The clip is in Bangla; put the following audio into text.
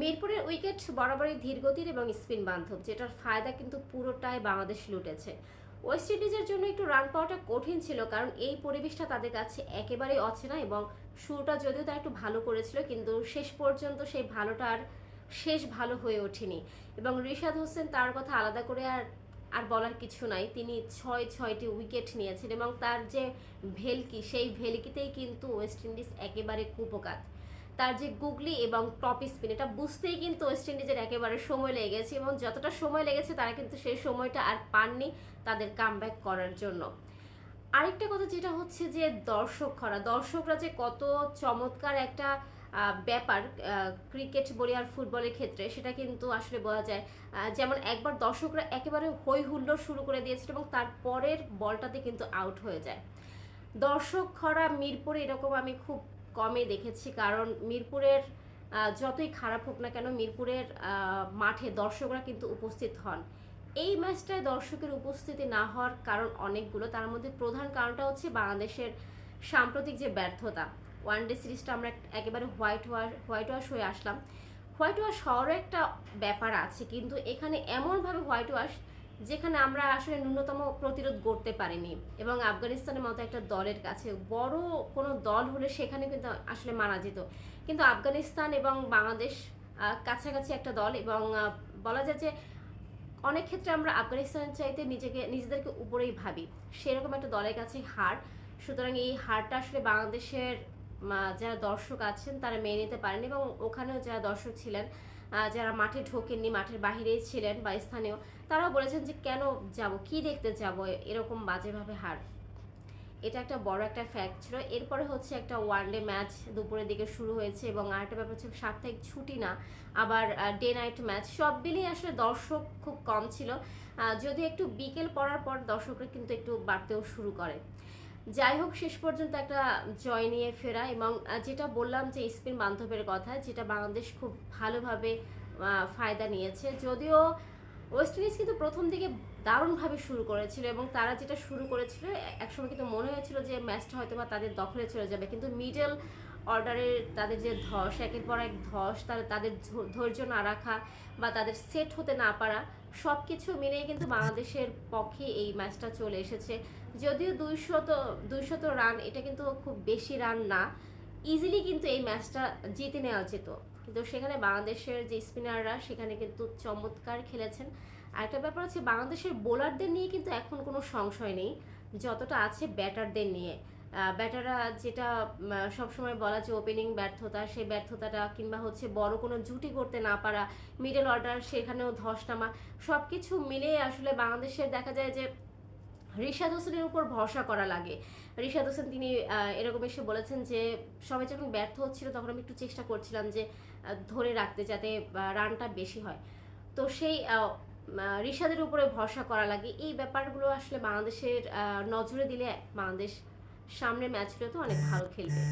মিরপুরের উইকেট বরাবরই ধীরগতির এবং স্পিন বান্ধব, যেটার ফায়দা কিন্তু পুরোটাই বাংলাদেশ লুটেছে। ওয়েস্ট ইন্ডিজের জন্য একটু রান পাওয়াটা কঠিন ছিল, কারণ এই পরিবেশটা তাদের কাছে একেবারেই অচেনা এবং শুরুটা যদিও তারা একটু ভালো করেছিল, কিন্তু শেষ পর্যন্ত সেই ভালোটা আর শেষ ভালো হয়ে ওঠেনি। এবং রিশাদ হোসেন তার কথা আলাদা করে আর আর বলার কিছু নাই। তিনি ছয়, ছয়টি উইকেট নিয়েছেন এবং তার যে ভেলকি, সেই ভেলকিতেই কিন্তু ওয়েস্ট ইন্ডিজ একেবারে কুপকাত। তার যে গুগলি এবং টপ স্পিন, এটা বুঝতেই কিন্তু ওয়েস্ট ইন্ডিজের একেবারে সময় লেগে গেছে এবং যতটা সময় লেগেছে তারা কিন্তু সেই সময়টা আর পাননি তাদের কামব্যাক করার জন্য। আরেকটা কথা যেটা হচ্ছে যে দর্শক খরা দর্শকরা যে কত চমৎকার একটা ব্যাপার ক্রিকেট বলি আর ফুটবলের ক্ষেত্রে, সেটা কিন্তু আসলে বোঝা যায় যেমন একবার দর্শকরা একেবারে হই হুল্লোড় শুরু করে দিয়েছিল এবং তারপরের বলটাতে কিন্তু আউট হয়ে যায়। দর্শক খরা মিরপুরে এরকম আমি খুব কমে দেখেছি। কারণ মিরপুরের যতই খারাপ হোক না কেন মিরপুরের মাঠে দর্শকরা কিন্তু উপস্থিত হন। এই ম্যাচটায় দর্শকের উপস্থিতি না হওয়ার কারণ অনেকগুলো। তার মধ্যে প্রধান কারণটা হচ্ছে বাংলাদেশের সাম্প্রতিক যে ব্যর্থতা। ওয়ান ডে সিরিজটা আমরা একেবারে হোয়াইট ওয়াশ হোয়াইট ওয়াশ হয়ে আসলাম। হোয়াইট ওয়াশ হওয়ারও একটা ব্যাপার আছে, কিন্তু এখানে এমনভাবে হোয়াইট ওয়াশ যেখানে আমরা আসলে ন্যূনতম প্রতিরোধ করতে পারিনি। এবং আফগানিস্তানের মতো একটা দলের কাছে, বড় কোনো দল হলে সেখানে কিন্তু আসলে মারা যেত। কিন্তু আফগানিস্তান এবং বাংলাদেশ কাছাকাছি একটা দল এবং বলা যায় যে অনেক ক্ষেত্রে আমরা আফগানিস্তানের চাইতে নিজেকে, নিজেদেরকে উপরেই ভাবি। সেরকম একটা দলের কাছে হার। সুতরাং এই হারটা আসলে বাংলাদেশের যারা দর্শক আছেন তারা মেনে নিতে পারেন এবং ওখানেও যারা দর্শক ছিলেন যারা মাঠে ঢোকেননি, মাঠের বাহিরেই ছিলেন বা স্থানীয়, তারাও বলেছেন যে কেন যাব, কি দেখতে যাব, এরকম বাজেভাবে হার। এটা একটা বড় একটা ফ্যাক্ট ছিল। এরপরে হচ্ছে একটা ওয়ানডে ম্যাচ দুপুরের দিকে শুরু হয়েছে এবং আরেকটা ব্যাপার হচ্ছে সাপ্তাহিক ছুটি না, আবার ডে নাইট ম্যাচ সব মিলিয়ে আসলে দর্শক খুব কম ছিল। যদি একটু বিকেল পড়ার পর দর্শকরা কিন্তু একটু বাড়তেও শুরু করে। যাই হোক, শেষ পর্যন্ত একটা জয় নিয়ে ফেরা এবং যেটা বললাম যে স্পিন বান্ধবের কথা, যেটা বাংলাদেশ খুব ভালোভাবে ফায়দা নিয়েছে। যদিও ওয়েস্ট ইন্ডিজ কিন্তু প্রথম দিকে দারুণভাবে শুরু করেছিল এবং তারা যেটা শুরু করেছিল, একসময় কিন্তু মনে হয়েছিল যে ম্যাচটা হয়তো বা তাদের দখলে চলে যাবে। কিন্তু মিডল অর্ডারের তাদের যে ধস, একের পর এক ধস, তারা, তাদের ধৈর্য না রাখা বা তাদের সেট হতে না পারা সব কিছু মিলেই কিন্তু বাংলাদেশের পক্ষে এই ম্যাচটা চলে এসেছে। যদিও দুইশত দুইশত রান এটা কিন্তু খুব বেশি রান না। ইজিলি কিন্তু এই ম্যাচটা জিতে নেওয়া যেত। কিন্তু সেখানে বাংলাদেশের যে স্পিনাররা, সেখানে কিন্তু চমৎকার খেলেছেন। আরেকটা ব্যাপার হচ্ছে বাংলাদেশের বোলারদের নিয়ে কিন্তু এখন কোনো সংশয় নেই। যতটা আছে ব্যাটারদের নিয়ে। ব্যাটাররা যেটা সবসময় বলা যে ওপেনিং ব্যর্থতা, সেই ব্যর্থতাটা কিংবা হচ্ছে বড় কোনো জুটি করতে না পারা মিডল অর্ডার সেখানেও ধস নামা সব কিছু মিলিয়ে আসলে বাংলাদেশের দেখা যায় যে রিশাদ হোসেনের উপর ভরসা করা লাগে। রিশাদ হোসেন তিনি এরকম এসে বলেছেন যে, সবাই যখন ব্যর্থ হচ্ছিল তখন আমি একটু চেষ্টা করছিলাম যে ধরে রাখতে যাতে রানটা বেশি হয়। তো সেই রিশাদের উপরে ভরসা করা লাগে। এই ব্যাপারগুলো আসলে বাংলাদেশের নজরে দিলে বাংলাদেশ সামনের ম্যাচগুলোতে অনেক ভালো খেলবে।